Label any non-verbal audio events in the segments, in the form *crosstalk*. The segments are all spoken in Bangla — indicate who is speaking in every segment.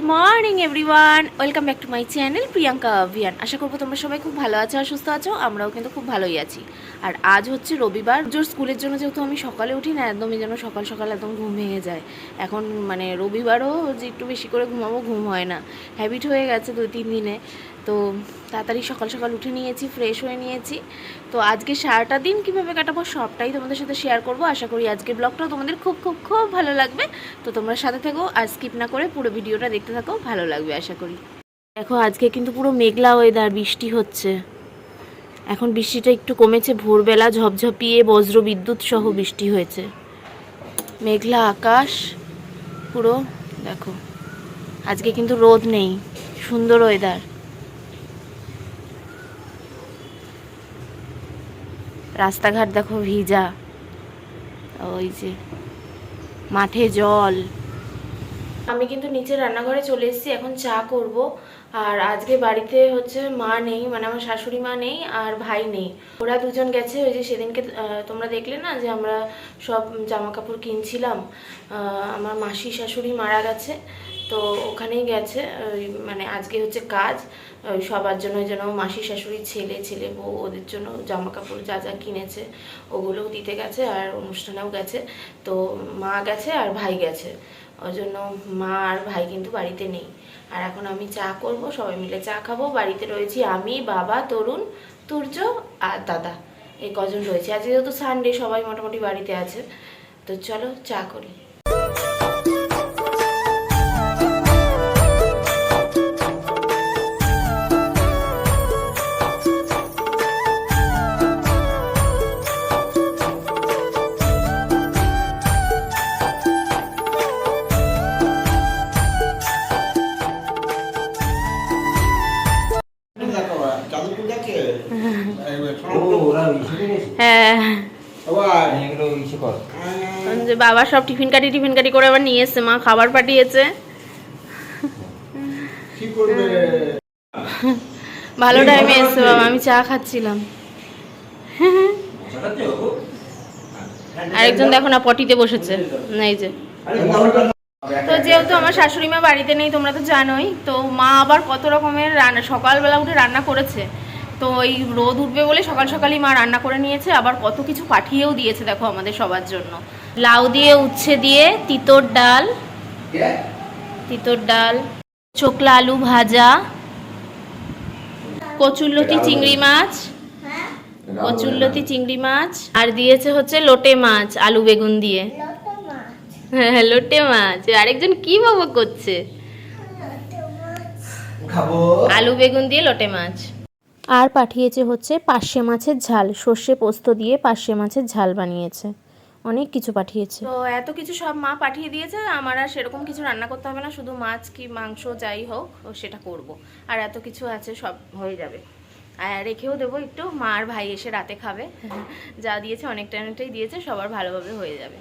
Speaker 1: Good morning everyone welcome back to my channel Priyanka Abhiyan আশা করব তোমরা সবাই খুব ভালো আছো আর সুস্থ আছো, আমরাও কিন্তু খুব ভালোই আছি। আর আজ হচ্ছে রবিবার। জোর স্কুলের জন্য যেহেতু আমি সকালে উঠি না, একদমই যেন সকাল সকাল একদম ঘুম ভেঙে যায়। এখন মানে রবিবারও যে একটু বেশি করে ঘুমাবো, ঘুম হয় না। হ্যাবিট হয়ে গেছে দুই তিন দিনে। তো তাড়াতাড়ি সকাল সকাল উঠে নিয়েছি ফ্রেশ হয়ে নিয়েছি। তো আজকে সারাটা দিন কীভাবে কাটাবো সবটাই তোমাদের সাথে শেয়ার করব। আশা করি আজকের ব্লগটাও তোমাদের খুব খুব খুব ভালো লাগবে। তো তোমরা সাথে থেকো আর স্কিপ না করে পুরো ভিডিওটা দেখতে থাকো, ভালো লাগবে আশা করি। দেখো, আজকে কিন্তু পুরো মেঘলা ওয়েদার বৃষ্টি হচ্ছে। এখন বৃষ্টিটা একটু কমেছে, ভোরবেলা ঝপঝপিয়ে বজ্র বিদ্যুৎ সহ বৃষ্টি হয়েছে। মেঘলা আকাশ, পুরো দেখো। আজকে কিন্তু রোদ নেই, সুন্দর ওয়েদার রাস্তাঘাট দেখো ভিজা। ওই যে মাঠে জল। আমি কিন্তু নিচে রান্নাঘরে চলে এসেছি, এখন চা করব। আর আজকে বাড়িতে হচ্ছে মা নেই মানে আমার শাশুড়ি মা নেই আর ভাই নেই। ওরা দুজন গেছে, ওই যে সেদিনকে তোমরা দেখলে না যে আমরা সব জামা কাপড় কিনছিলাম আমার মাসি শাশুড়ি মারা গেছে। তো ওখানেই গেছে মানে আজকে হচ্ছে কাজ সবার জন্য যেন মাসি শাশুড়ির ছেলে ছেলে বউ ওদের জন্য জামা কাপড় যা যা কিনেছে ওগুলোও দিতে গেছে আর অনুষ্ঠানেও গেছে। তো মা গেছে আর ভাই গেছে, ওই জন্য মা আর ভাই কিন্তু বাড়িতে নেই। আর এখন আমি চা করব, সবাই মিলে চা খাব। বাড়িতে রয়েছি আমি, বাবা, তরুণ, তুর্য আর দাদা, এই কজন রয়েছে। আজকে যেহেতু সানডে সবাই মোটামুটি বাড়িতে আছে, তো চলো চা করি। হ্যাঁ। বাবা সব টিফিন কাটি টিফিন কাটি করে আবার নিয়ে এসছে, মা খাবার পাঠিয়েছে। ভালো টাইমে এসছে বাবা, আমি চা খাচ্ছিলাম। আরেকজন দেখো না পটিতে বসেছে, এই যে। তো যেহেতু আমার শাশুড়ি মা বাড়িতে নেই, তোমরা তো জানোই, তো মা আবার কত রকমের রান্না সকালবেলা উঠে রান্না করেছে। তো এই রোদ উঠবে বলে সকাল সকালই মা রান্না করে নিয়েছে আবার কত কিছু পাঠিয়েও দিয়েছে দেখো আমাদের সবার জন্য। লাউ দিয়ে উচ্ছে দিয়ে তিতর ডাল। তিতর ডাল চোকলা আলু ভাজা কচুরলতি চিংড়ি মাছ কচুরলতি চিংড়ি মাছ আর দিয়েছে হচ্ছে লোটে মাছ আলু বেগুন দিয়ে। হ্যাঁ লোটে মাছ। আরেকজন কি বাবা করছে? আলু বেগুন দিয়ে লোটে মাছ। আর পাঠিয়েছে হচ্ছে পার্শে মাছের ঝাল। সর্ষে পোস্ত দিয়ে পার্শে মাছের ঝাল বানিয়েছে। অনেক কিছু পাঠিয়েছে। তো এত কিছু সব মা পাঠিয়ে দিয়েছে আমার আর সেরকম কিছু রান্না করতে হবে না শুধু মাছ কি মাংস যাই হোক ও সেটা করব। আর এত কিছু আছে সব হয়ে যাবে। আর রেখেও দেবো একটু মা আর ভাই এসে রাতে খাবে। যা দিয়েছে অনেকটা অনেকটাই দিয়েছে সবার ভালোভাবে হয়ে যাবে।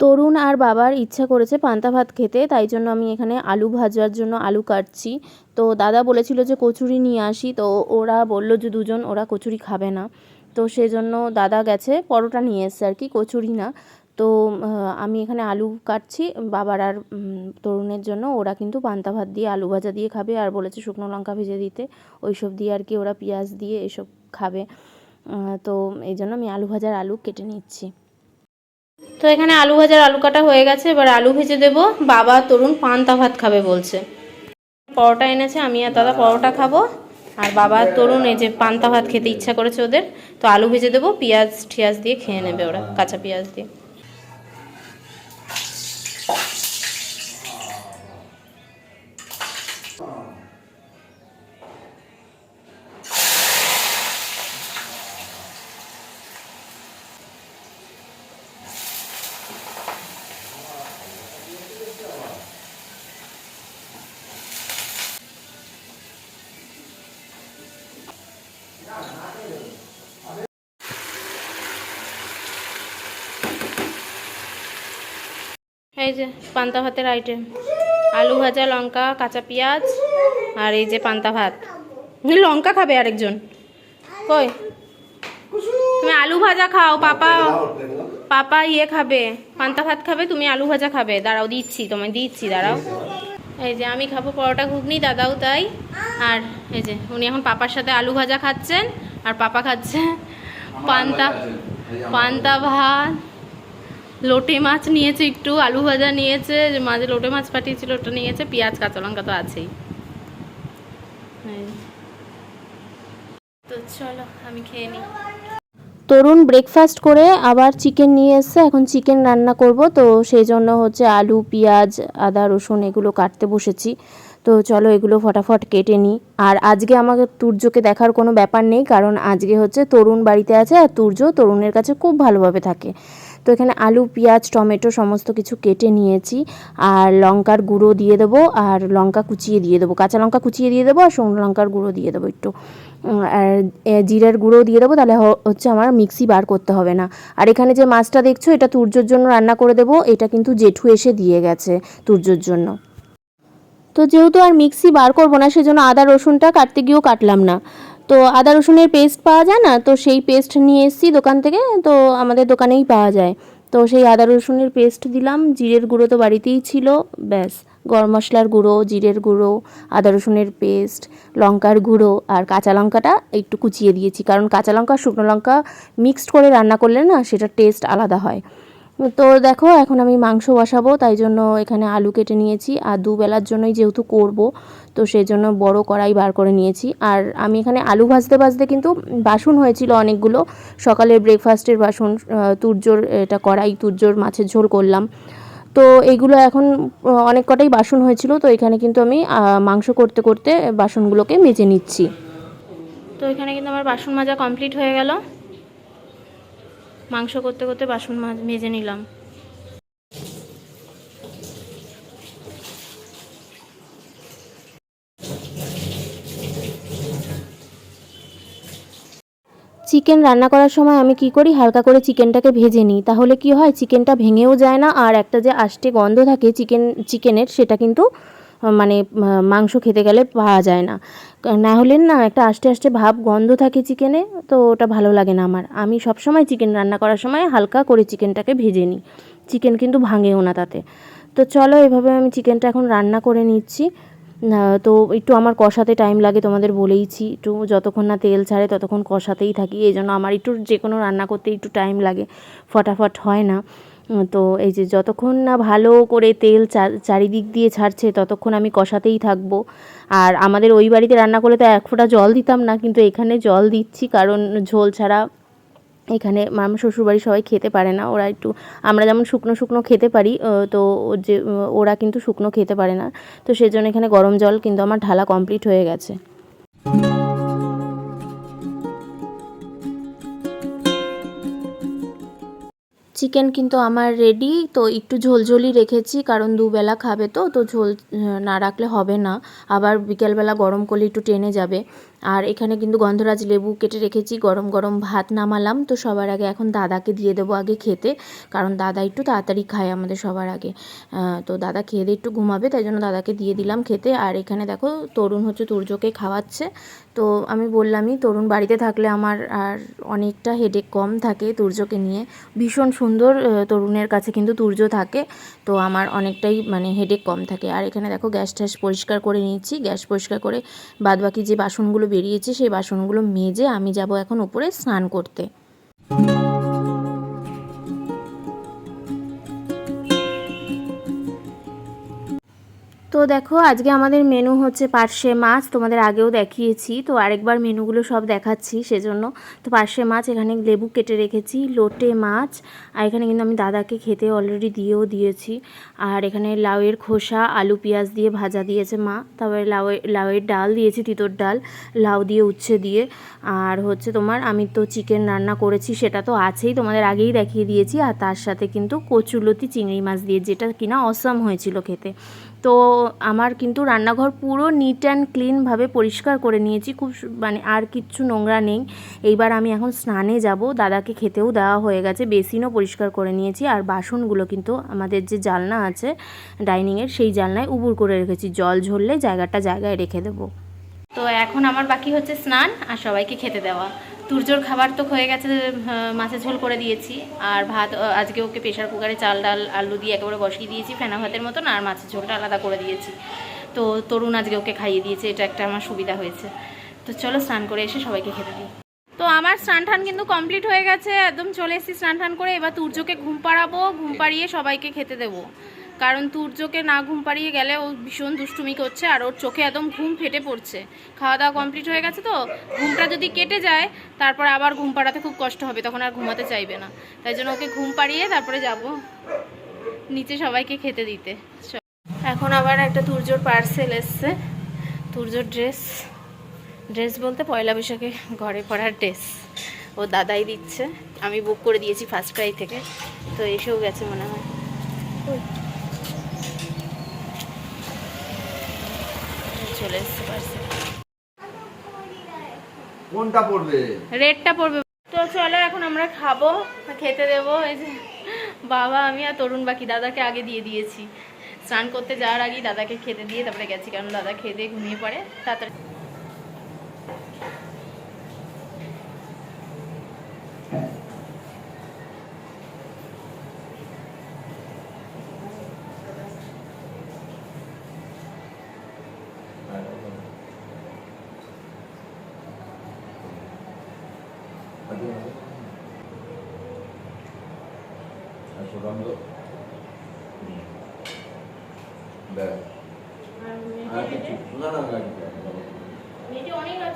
Speaker 1: তরুণ আর বাবার ইচ্ছা করেছে পান্তা ভাত খেতে, তাই জন্য আমি এখানে আলু ভাজার জন্য আলু কাটছি। তো দাদা বলেছিল যে কচুরি নিয়ে আসি, তো ওরা বলল যে দুজন ওরা কচুরি খাবে না। তো সেই জন্য দাদা গেছে, পরোটা নিয়ে এসছে আর কি, কচুরি না। তো আমি এখানে আলু কাটছি, বাবার আর তরুণের জন্য ওরা কিন্তু পান্তা ভাত দিয়ে আলু ভাজা দিয়ে খাবে, আর বলেছে শুকনো লঙ্কা ভেজে দিতে, ওইসব দিয়ে আর কি ওরা পেঁয়াজ দিয়ে এসব খাবে। তো এই জন্য আমি আলু ভাজার আলু কেটে নিচ্ছি। তো এখানে আলু ভাজার আলু কাটা হয়ে গেছে, এবার আলু ভেজে দেবো। বাবা তরুণ পান্তা ভাত খাবে বলছে। পরোটা এনেছে, আমি আর দাদা পরোটা খাব। আর বাবা তরুণ এই যে পান্তা ভাত খেতে ইচ্ছা করেছে ওদের, তো আলু ভেজে দেবো, পেঁয়াজ ঠিয়াজ দিয়ে খেয়ে নেবে ওরা, কাঁচা পেঁয়াজ দিয়ে। এই যে পান্তা ভাতের আইটেম আলু ভাজা লঙ্কা কাঁচা পেঁয়াজ আর এই যে পান্তা ভাত। লঙ্কা খাবে আরেকজন। কই? তুমি আলু ভাজা খাও পাপা। পাপা ইয়ে খাবে পান্তা ভাত খাবে তুমি আলু ভাজা খাবে। দাঁড়াও দিচ্ছি তোমায় দিচ্ছি দাঁড়াও। এই যে আমি খাব পরোটা ঘুগনি দাদাও তাই। আর এই যে উনি এখন পাপার সাথে আলু ভাজা খাচ্ছেন আর পাপা খাচ্ছে পান্তা পান্তা ভাত। লোটে মাছ নিয়েছে একটু, আলু ভাজা নিয়েছে, যে মাঝে লোটে মাছ পাঠিয়েছিল, ওটা নিয়েছে, পেঁয়াজ কাঁচা লঙ্কা তো আছেই। তো চলো খেয়ে নিই। তরুণ ব্রেকফাস্ট করে আবার চিকেন নিয়ে এসছে, এখন চিকেন রান্না করব, তো সেই জন্য হচ্ছে আলু, পেঁয়াজ, আদা, রসুন এগুলো কাটতে বসেছি। তো চলো এগুলো ফটাফট কেটে নিই। আর আজকে আমাকে তুর্যকে দেখার কোনো ব্যাপার নেই, কারণ আজকে হচ্ছে তরুণ বাড়িতে আছে, আর তুর্য তরুণের কাছে খুব ভালোভাবে থাকে। তো এখানে আলু, পেঁয়াজ, টমেটো সমস্ত কিছু কেটে নিয়েছি। আর লঙ্কার গুঁড়ো দিয়ে দেবো, আর লঙ্কা কুচিয়ে দিয়ে দেবো। কাঁচা লঙ্কা কুচিয়ে দিয়ে দেবো, আর শুকনো লঙ্কার গুঁড়ো দিয়ে দেবো একটু। আর জিরের গুঁড়ো দিয়ে দেবো, তাহলে হচ্ছে আমার মিক্সি বার করতে হবে না। আর এখানে যে মাছটা দেখছ, এটা তুর্যর জন্য রান্না করে দেবো, এটা কিন্তু জেঠু এসে দিয়ে গেছে তুর্যর জন্য। তো যেহেতু আর মিক্সি বার করব না, সেজন্য আদা, রসুনটা কাটতে গিয়েও কাটলাম না। তো আদা রসুনের পেস্ট পাওয়া যায় না? তো সেই পেস্ট নিয়ে এসেছি দোকান থেকে, তো আমাদের দোকানেই পাওয়া যায়। তো সেই আদা রসুনের পেস্ট দিলাম, জিরের গুঁড়ো তো বাড়িতেই ছিল, ব্যাস। গরম মশলার গুঁড়ো, জিরের গুঁড়ো, আদা রসুনের পেস্ট লঙ্কার গুঁড়ো আর কাঁচা লঙ্কাটা একটু কুচিয়ে দিয়েছি। কারণ কাঁচা লঙ্কা, শুকনো লঙ্কা মিক্সড করে রান্না করলে না, সেটার টেস্ট আলাদা হয়। তো দেখো, এখন আমি মাংস বসাবো, তাই জন্য এখানে আলু কেটে নিয়েছি। আর দুবেলার জন্যই যেহেতু করব, তো সেই জন্য বড় কড়াই বার করে নিয়েছি। আর আমি এখানে আলু ভাজতে ভাজতে কিন্তু বাসন হয়েছিল অনেকগুলো। সকালের ব্রেকফাস্টের বাসন তুর্যর এটা কড়াই তুর্যর মাছের ঝোল করলাম। তো এইগুলো এখন অনেক কটাই বাসন হয়েছিল, তো এখানে কিন্তু আমি মাংস করতে করতে বাসনগুলোকে মেজে নিচ্ছি। তো এখানে কিন্তু আমার বাসন মাজা কমপ্লিট হয়ে গেল। মাংস করতে করতে বাসন মাজ নিলাম। চিকেন রান্না করার সময় আমি কি করি? হালকা করে চিকেনটাকে ভেজে নিই। তাহলে কি হয়? চিকেনটা ভেঙেও যায় না, আর একটা যে আষ্টে গন্ধ থাকে চিকেন, চিকেনের, সেটা কিন্তু মানে মাংস খেতে গেলে পাওয়া যায় না। না হলে না একটা আস্তে আস্তে ভাব, গন্ধ থাকে চিকেনে, তো ওটা ভালো লাগে না আমার। আমি সব সময় চিকেন রান্না করার সময় হালকা করে চিকেনটাকে ভেজে নিই। চিকেন কিন্তু ভাঙেও না তাতে। তো চলো এভাবে আমি চিকেনটা এখন রান্না করে নিচ্ছি। তো একটু আমার কষাতে টাইম লাগে তোমাদের বলেইছি। একটু যতক্ষণ না তেল ছাড়ে ততক্ষণ কষাতেই থাকি। এই জন্য আমার একটু যে কোনো রান্না করতে একটু টাইম লাগে। ফটাফট হয় না। তো এই যে যতক্ষণ না ভালো করে তেল চারিদিক দিয়ে ছাড়ছে, ততক্ষণ আমি কষাতেই থাকব। আর আমাদের ওই বাড়িতে রান্না করলে তো এক ফোঁটা জল দিতাম না, কিন্তু এখানে জল দিচ্ছি, কারণ ঝোল ছাড়া এখানে আমার শ্বশুরবাড়ি সবাই খেতে পারে না। ওরা একটু, আমরা যেমন শুকনো শুকনো খেতে পারি তো যে, ওরা কিন্তু শুকনো খেতে পারে না। তো সেজন্য এখানে গরম জল কিন্তু আমার ঢালা কমপ্লিট হয়ে গেছে। চিকেন কিন্তু আমার রেডি তো একটু ঝোলঝোলই রেখেছি, কারণ দুবেলা খাবে তো তো ঝোল না রাখলে হবে না। আবার বিকেলবেলা গরম করলে একটু টেনে যাবে। আর এখানে কিন্তু গন্ধরাজ লেবু কেটে রেখেছি, গরম গরম ভাত নামালাম। তো সবার আগে এখন দাদাকে দিয়ে দেবো আগে খেতে, কারণ দাদা একটু তাড়াতাড়ি খায় আমাদের সবার আগে। তো দাদা খেয়ে একটু ঘুমাবে, তাই জন্য দাদাকে দিয়ে দিলাম খেতে। আর এখানে দেখো তরুণ হচ্ছে তুর্যকে খাওয়াচ্ছে। তো আমি বললামই, তরুণ বাড়িতে থাকলে আমার আর অনেকটা হেডেক কম থাকে তুর্যকে নিয়ে। ভীষণ সুন্দর তরুণের কাছে কিন্তু তুর্য থাকে, তো আমার অনেকটাই মানে হেডেক কম থাকে। আর এখানে দেখো গ্যাস ট্যাস পরিষ্কার করে নিয়েছি। গ্যাস পরিষ্কার করে বাদবাকি যে বাসনগুলো বেরিয়েছে সেই বাসনগুলো মেজে আমি যাব এখন উপরে স্নান করতে। তো দেখো, আজকে আমাদের মেনু হচ্ছে পার্শে মাছ, তোমাদের আগেও দেখিয়েছি। তো আরেকবার মেনুগুলো সব দেখাচ্ছি সেজন্য। তো পার্শে মাছ, এখানে লেবু কেটে রেখেছি, লোটে মাছ, আর এখানে কিন্তু আমি দাদাকে খেতে অলরেডি দিয়েও দিয়েছি। আর এখানে লাউয়ের খোসা, আলু পেঁয়াজ দিয়ে ভাজা দিয়েছে মা। তারপরে লাউয়ের লাউয়ের ডাল দিয়েছি, তিতর ডাল, লাউ দিয়ে উচ্ছে দিয়ে। আর হচ্ছে তোমার, আমি তো চিকেন রান্না করেছি, সেটা তো আছেই, তোমাদের আগেই দেখিয়ে দিয়েছি। আর তার সাথে কিন্তু কচুলতি চিংড়ি মাছ দিয়ে, যেটা কিনা অসম হয়েছিল খেতে। তো আমার কিন্তু রান্নাঘর পুরো নিট অ্যান্ড ক্লিনভাবে পরিষ্কার করে নিয়েছি। খুব মানে আর কিচ্ছু নোংরা নেই। এইবার আমি এখন স্নানে যাব। দাদাকে খেতেও দেওয়া হয়ে গেছে। বেসিনও পরিষ্কার করে নিয়েছি। আর বাসনগুলো কিন্তু আমাদের যে জালনা আছে ডাইনিংয়ের, সেই জালনায় উবুর করে রেখেছি। জল ঝরলে জায়গাটা জায়গায় রেখে দেবো। তো এখন আমার বাকি হচ্ছে স্নান আর সবাইকে খেতে দেওয়া। তুর্জোর খাবার তো হয়ে গেছে মাছের ঝোল করে দিয়েছি। আর ভাত আজকে ওকে প্রেশার কুকারে চাল, ডাল, আলু দিয়ে একেবারে বসিয়ে দিয়েছি, ফেনা ভাতের মতন, আর মাছের ঝোলটা আলাদা করে দিয়েছি।
Speaker 2: তো তরুণ আজকে ওকে খাইয়ে দিয়েছে, এটা একটা আমার সুবিধা হয়েছে। তো চলো স্নান করে এসে সবাইকে খেতে দিই। তো আমার স্নান টান কিন্তু কমপ্লিট হয়ে গেছে, একদম চলে এসেছি স্নান টান করে, এবার তুর্যকে ঘুম পাড়াবো, ঘুম পাড়িয়ে সবাইকে খেতে দেবো। কারণ তুর্যকে না ঘুম পাড়িয়ে গেলে ও ভীষণ দুষ্টুমি করছে আর ওর চোখে একদম ঘুম ফেটে পড়ছে। খাওয়া দাওয়া কমপ্লিট হয়ে গেছে তো? ঘুমটা যদি কেটে যায়, তারপর আবার ঘুম পাড়াতে খুব কষ্ট হবে, তখন আর ঘুমাতে চাইবে না। তাই জন্য ওকে ঘুম পাড়িয়ে তারপরে যাব নিচে সবাইকে খেতে দিতে। এখন আবার একটা তুর্যর পার্সেল এসছে। তুর্যর ড্রেস ড্রেস বলতে পয়লা বৈশাখে ঘরে পরার ড্রেস ও দাদাই দিচ্ছে। আমি বুক করে দিয়েছি ফার্স্ট ক্রাই থেকে। তো এসেও গেছে মনে হয়। চলে এসেছে পার্সেল
Speaker 3: কোনটা পড়বে?
Speaker 2: রেটটা পড়বে। তো চলো এখন আমরা খাব খেতে দেবো এই যে বাবা আমি আর তরুণ বাকি দাদাকে আগে দিয়ে দিয়েছি। স্নান করতে যাওয়ার আগেই দাদাকে খেতে দিয়ে তারপরে গেছি কারণ দাদা খেয়ে দিয়ে ঘুমিয়ে পড়ে। তাড়াতাড়ি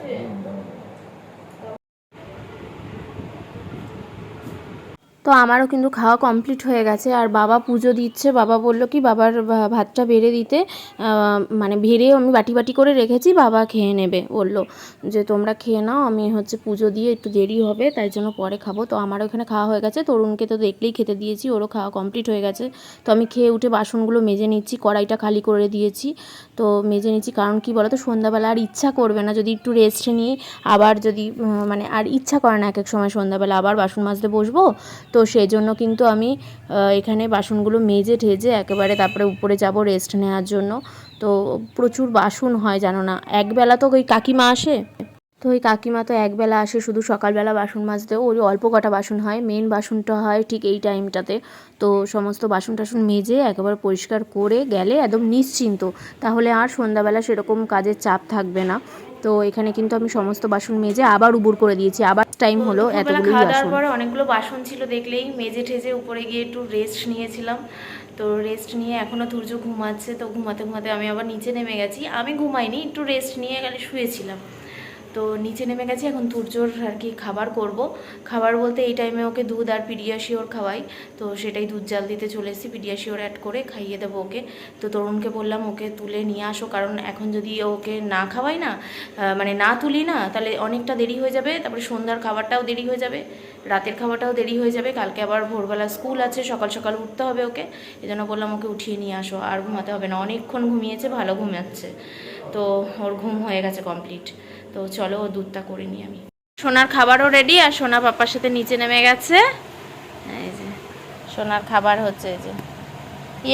Speaker 2: 去。嗯 তো আমারও কিন্তু খাওয়া কমপ্লিট হয়ে গেছে। আর বাবা পুজো দিচ্ছে। বাবা বলল কি, বাবার ভাতটা বেড়ে দিতে মানে ভেড়ে আমি বাটি বাটি করে রেখেছি, বাবা খেয়ে নেবে। বলল যে, তোমরা খেয়ে নাও, আমি হচ্ছে পুজো দিয়ে একটু দেরি হবে, তাই জন্য পরে খাব। তো আমারও এখানে খাওয়া হয়ে গেছে। তরুণকে তো দেখলেই খেতে দিয়েছি, ওরও খাওয়া কমপ্লিট হয়ে গেছে। তো আমি খেয়ে উঠে বাসনগুলো মেজে নিচ্ছি, কড়াইটা খালি করে দিয়েছি। তো মেজে নিচ্ছি, কারণ কি বলো তো সন্ধ্যাবেলা আর ইচ্ছা করবে না। যদি একটু রেস্ট নিয়ে আবার যদি মানে আর ইচ্ছা করে না এক এক সময় সন্ধ্যাবেলা আবার বাসন মাজতে বসবো তো সেই জন্য কিন্তু আমি এখানে বাসনগুলো মেজে ঠেজে একেবারে তারপরে উপরে যাব রেস্ট নেওয়ার জন্য। তো প্রচুর বাসন হয় জানো না। একবেলা তো ওই কাকিমা আসে? তো ওই কাকিমা তো একবেলা আসে, শুধু সকালবেলা বাসন মাজতে। ওই অল্প কটা বাসন হয় মেন বাসনটা হয় ঠিক এই টাইমটাতে তো সমস্ত বাসন টাসন মেজে একেবারে পরিষ্কার করে গেলে একদম নিশ্চিন্ত। তাহলে আর সন্ধ্যাবেলা সেরকম কাজের চাপ থাকবে না। তো এখানে কিন্তু আমি সমস্ত বাসন মেজে আবার উবুর করে দিয়েছি। আবার টাইম হলো এতগুলো
Speaker 1: খাওয়া দাওয়ার
Speaker 2: বাসন।
Speaker 1: পরে অনেকগুলো বাসন ছিল দেখলেই মেজে ঠেজে উপরে গিয়ে একটু রেস্ট নিয়েছিলাম। তো রেস্ট নিয়ে এখনও তুর্য ঘুমাচ্ছে তো ঘুমাতে ঘুমাতে আমি আবার নিচে নেমে গেছি। আমি ঘুমাইনি একটু রেস্ট নিয়ে গেলে শুয়েছিলাম। তো নিচে নেমে গেছি, এখন তুর্যর আর কি খাবার করব। খাবার বলতে এই টাইমে ওকে দুধ আর পিডিয়াশিওর খাওয়াই। তো সেটাই দুধ জাল দিতে চলে এসেছি পিডিয়াশিওর অ্যাড করে খাইয়ে দেবো ওকে। তো তরুণকে বললাম, ওকে তুলে নিয়ে আসো, কারণ এখন যদি ওকে না খাওয়াই না মানে না তুলি না, তাহলে অনেকটা দেরি হয়ে যাবে। তারপরে সন্ধ্যার খাবারটাও দেরি হয়ে যাবে, রাতের খাবারটাও দেরি হয়ে যাবে। কালকে আবার ভোরবেলা স্কুল আছে, সকাল সকাল উঠতে হবে ওকে। এই জন্য বললাম, ওকে উঠিয়ে নিয়ে আসো, আর ঘুমাতে হবে না। অনেকক্ষণ ঘুমিয়েছে, ভালো ঘুমাচ্ছে। তো ওর ঘুম হয়ে গেছে কমপ্লিট তো চলো ও দুধটা করে নিই আমি। সোনার খাবারও রেডি আর সোনা পাপার সাথে নিচে নেমে গেছে। এই যে সোনার খাবার হচ্ছে এই যে।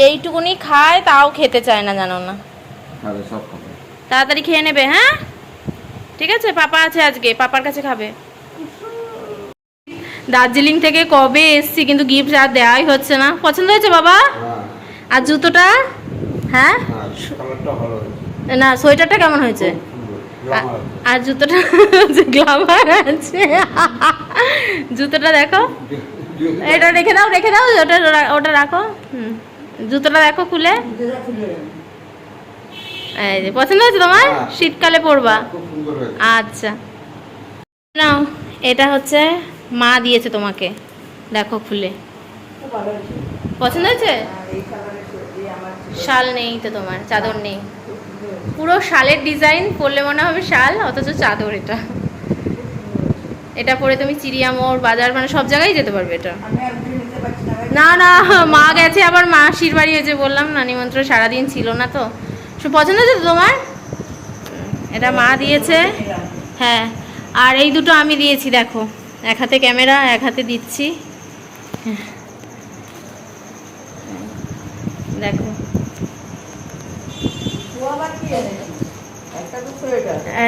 Speaker 1: এইটুকুনি খায় তাও খেতে চায় না জানো না।
Speaker 3: আরে সব খাবে।
Speaker 2: তাড়াতাড়ি খেয়ে নেবে হ্যাঁ? ঠিক আছে পাপা আছে আজকে পাপার কাছে খাবে। দার্জিলিং থেকে কবে এসছি কিন্তু গিফট আর দেওয়াই হচ্ছে না। পছন্দ হয়েছে বাবা?
Speaker 3: হ্যাঁ।
Speaker 2: আর জুতোটা? হ্যাঁ?
Speaker 3: হ্যাঁ
Speaker 2: না সোয়েটারটা কেমন হয়েছে? আর জুতোটা *laughs* গ্লামার আছে। জুতোটা দেখো। এটা রেখে দাও রেখে দাও ওটা ওটা রাখো। হুম। জুতোটা দেখো খুলে। এই যে পছন্দ হয়েছে তোমার?
Speaker 3: হ্যাঁ।
Speaker 2: শীতকালে পরবা।
Speaker 3: খুব সুন্দর হয়েছে।
Speaker 2: আচ্ছা। নাও এটা হচ্ছে মা দিয়েছে তোমাকে। দেখো খুলে। পছন্দ হয়েছে? শাল নেই তো তোমার চাদর নেই। পুরো শালের ডিজাইন পরলে মনে হবে শাল, অথচ চাদর এটা। এটা পরে তুমি চিড়িয়া মোড়, বাজার মানে সব জায়গায় যেতে পারবে এটা। না না, মা গেছে, আবার মাসির বাড়ি হয়েছে বললাম না নিমন্ত্রণ সারাদিন ছিল না তো। সব পছন্দ হয়েছে তোমার? এটা মা দিয়েছে। হ্যাঁ আর এই দুটো আমি দিয়েছি, দেখো। এক হাতে ক্যামেরা, এক হাতে দিচ্ছি। হ্যাঁ। দেখো।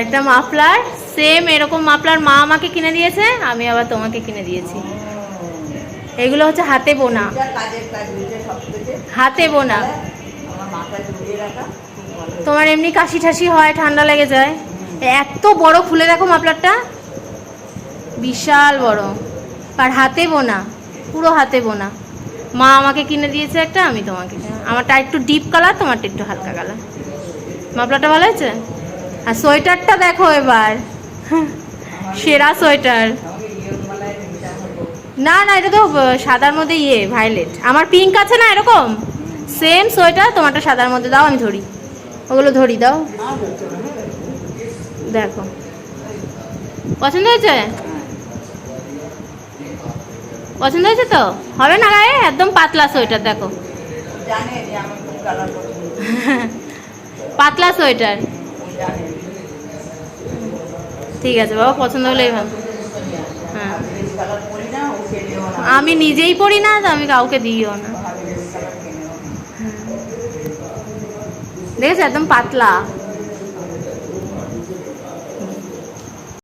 Speaker 2: একটা মাফলার সেম এরকম মাফলার মা আমাকে কিনে দিয়েছে, আমি আবার তোমাকে কিনে দিয়েছি। এগুলো হচ্ছে হাতে বোনা। হাতে বোনা। তোমার এমনি কাশি ঠাসি হয়, ঠান্ডা লেগে যায়। এত বড় খুলে দেখো মাফলারটা। বিশাল বড়। আর হাতে বোনা, পুরো হাতে বোনা। মা আমাকে কিনে দিয়েছে একটা, আমি তোমাকে আমারটা একটু ডিপ কালার তোমারটা একটু হালকা কালার মাফলারটা ভালো হয়েছে? আর সোয়েটারটা দেখো এবার। সেরা সোয়েটার। না না এটা তো সাদার মধ্যে ইয়ে ভায়োলেট। আমার পিঙ্ক আছে না এরকম? সেম সোয়েটার তোমারটা সাদার মধ্যে দাও আমি ধরি। ওগুলো ধরি দাও। দেখো। পছন্দ হয়েছে? পছন্দ হয়েছে তো? হবে না গায়ে? একদম পাতলা সোয়েটার দেখো।
Speaker 4: জানে *laughs* যে আমার খুব কালার পছন্দ
Speaker 2: পাতলা সোয়েটার। ঠিক আছে বাবা, পছন্দ হলেই ভালো হ্যাঁ। আমি নিজেই পড়ি না আমি কাউকে দিইও না।
Speaker 4: না
Speaker 2: দেখেছ, একদম পাতলা।